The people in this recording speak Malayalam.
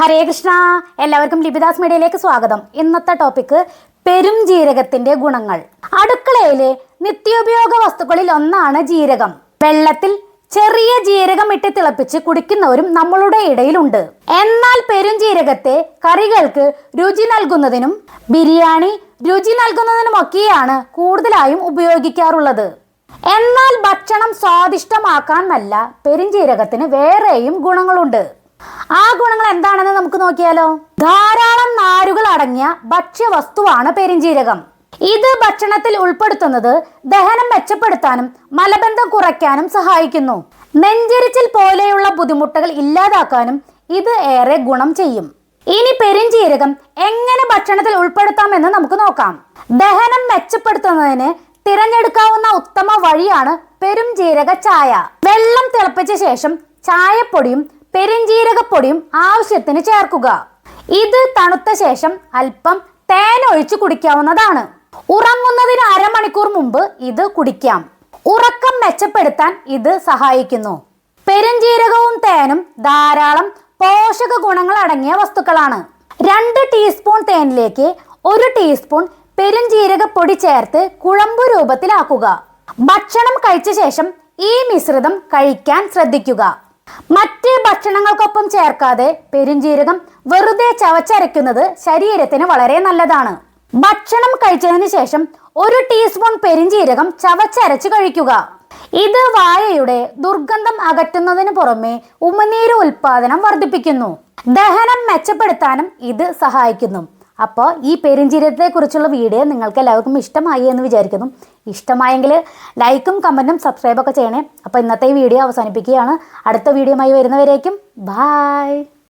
ഹരേ കൃഷ്ണ. എല്ലാവർക്കും ലിപിദാസ് മീഡിയയിലേക്ക് സ്വാഗതം. ഇന്നത്തെ ടോപ്പിക്ക് പെരും ജീരകത്തിന്റെ ഗുണങ്ങൾ. അടുക്കളയിലെ നിത്യോപയോഗ വസ്തുക്കളിൽ ഒന്നാണ് ജീരകം. വെള്ളത്തിൽ ചെറിയ ജീരകം ഇട്ട് തിളപ്പിച്ച് കുടിക്കുന്നവരും നമ്മളുടെ ഇടയിലുണ്ട്. എന്നാൽ പെരും ജീരകത്തെ കറികൾക്ക് രുചി നൽകുന്നതിനും ബിരിയാണി രുചി നൽകുന്നതിനുമൊക്കെയാണ് കൂടുതലായും ഉപയോഗിക്കാറുള്ളത്. എന്നാൽ ഭക്ഷണം സ്വാദിഷ്ടമാക്കാൻ നല്ല പെരുംജീരകത്തിന് വേറെയും ഗുണങ്ങളുണ്ട്. ആ ഗുണങ്ങൾ എന്താണെന്ന് നോക്കിയാലോ? ധാരാളം നാരുകൾ അടങ്ങിയ ഭക്ഷ്യവസ്തുവാണ് പെരിഞ്ചീരകം. ഇത് ഭക്ഷണത്തിൽ ഉൾപ്പെടുത്തുന്നത് ദഹനം മെച്ചപ്പെടുത്താനും മലബന്ധം കുറയ്ക്കാനും സഹായിക്കുന്നു. നെഞ്ചരിച്ചിൽ പോലെയുള്ള ബുദ്ധിമുട്ടുകൾ ഇല്ലാതാക്കാനും ഇത് ഏറെ ഗുണം ചെയ്യും. ഇനി പെരിഞ്ചീരകം എങ്ങനെ ഭക്ഷണത്തിൽ ഉൾപ്പെടുത്താമെന്ന് നമുക്ക് നോക്കാം. ദഹനം മെച്ചപ്പെടുത്തുന്നതിന് തിരഞ്ഞെടുക്കാവുന്ന ഉത്തമ വഴിയാണ് പെരുംജീരക ചായ. വെള്ളം തിളപ്പിച്ച ശേഷം ചായപ്പൊടിയും പെരുംജീരകപ്പൊടിയും ആവശ്യത്തിന് ചേർക്കുക. ഇത് തണുത്ത ശേഷം അല്പം തേൻ ഒഴിച്ച് കുടിക്കാവുന്നതാണ്. ഉറങ്ങുന്നതിന് അരമണിക്കൂർ മുമ്പ് ഇത് കുടിക്കാം. ഉറക്കം മെച്ചപ്പെടുത്താൻ ഇത് സഹായിക്കുന്നു. പെരുംജീരകവും തേനും ധാരാളം പോഷക ഗുണങ്ങൾ അടങ്ങിയ വസ്തുക്കളാണ്. രണ്ട് ടീസ്പൂൺ തേനിലേക്ക് ഒരു ടീസ്പൂൺ പെരുംജീരകപ്പൊടി ചേർത്ത് കുഴമ്പ് രൂപത്തിലാക്കുക. ഭക്ഷണം കഴിച്ച ശേഷം ഈ മിശ്രിതം കഴിക്കാൻ ശ്രദ്ധിക്കുക. മറ്റ് ഭക്ഷണങ്ങൾക്കൊപ്പം ചേർക്കാതെ പെരുംജീരകം വെറുതെ ചവച്ചരയ്ക്കുന്നത് ശരീരത്തിന് വളരെ നല്ലതാണ്. ഭക്ഷണം കഴിച്ചതിന് ശേഷം ഒരു ടീസ്പൂൺ പെരുംജീരകം ചവച്ചരച്ച് കഴിക്കുക. ഇത് വായയുടെ ദുർഗന്ധം അകറ്റുന്നതിന് പുറമെ ഉമിനീര് ഉൽപാദനം വർദ്ധിപ്പിക്കുന്നു. ദഹനം മെച്ചപ്പെടുത്താനും ഇത് സഹായിക്കുന്നു. അപ്പോൾ ഈ പെരിഞ്ചീരത്തെക്കുറിച്ചുള്ള വീഡിയോ നിങ്ങൾക്ക് എല്ലാവർക്കും ഇഷ്ടമായി എന്ന് വിചാരിക്കുന്നു. ഇഷ്ടമായെങ്കിൽ ലൈക്കും കമന്റും സബ്സ്ക്രൈബൊക്കെ ചെയ്യണേ. അപ്പോൾ ഇന്നത്തെ ഈ വീഡിയോ അവസാനിപ്പിക്കുകയാണ്. അടുത്ത വീഡിയോയുമായി വരുന്നവരേക്കും ബായ്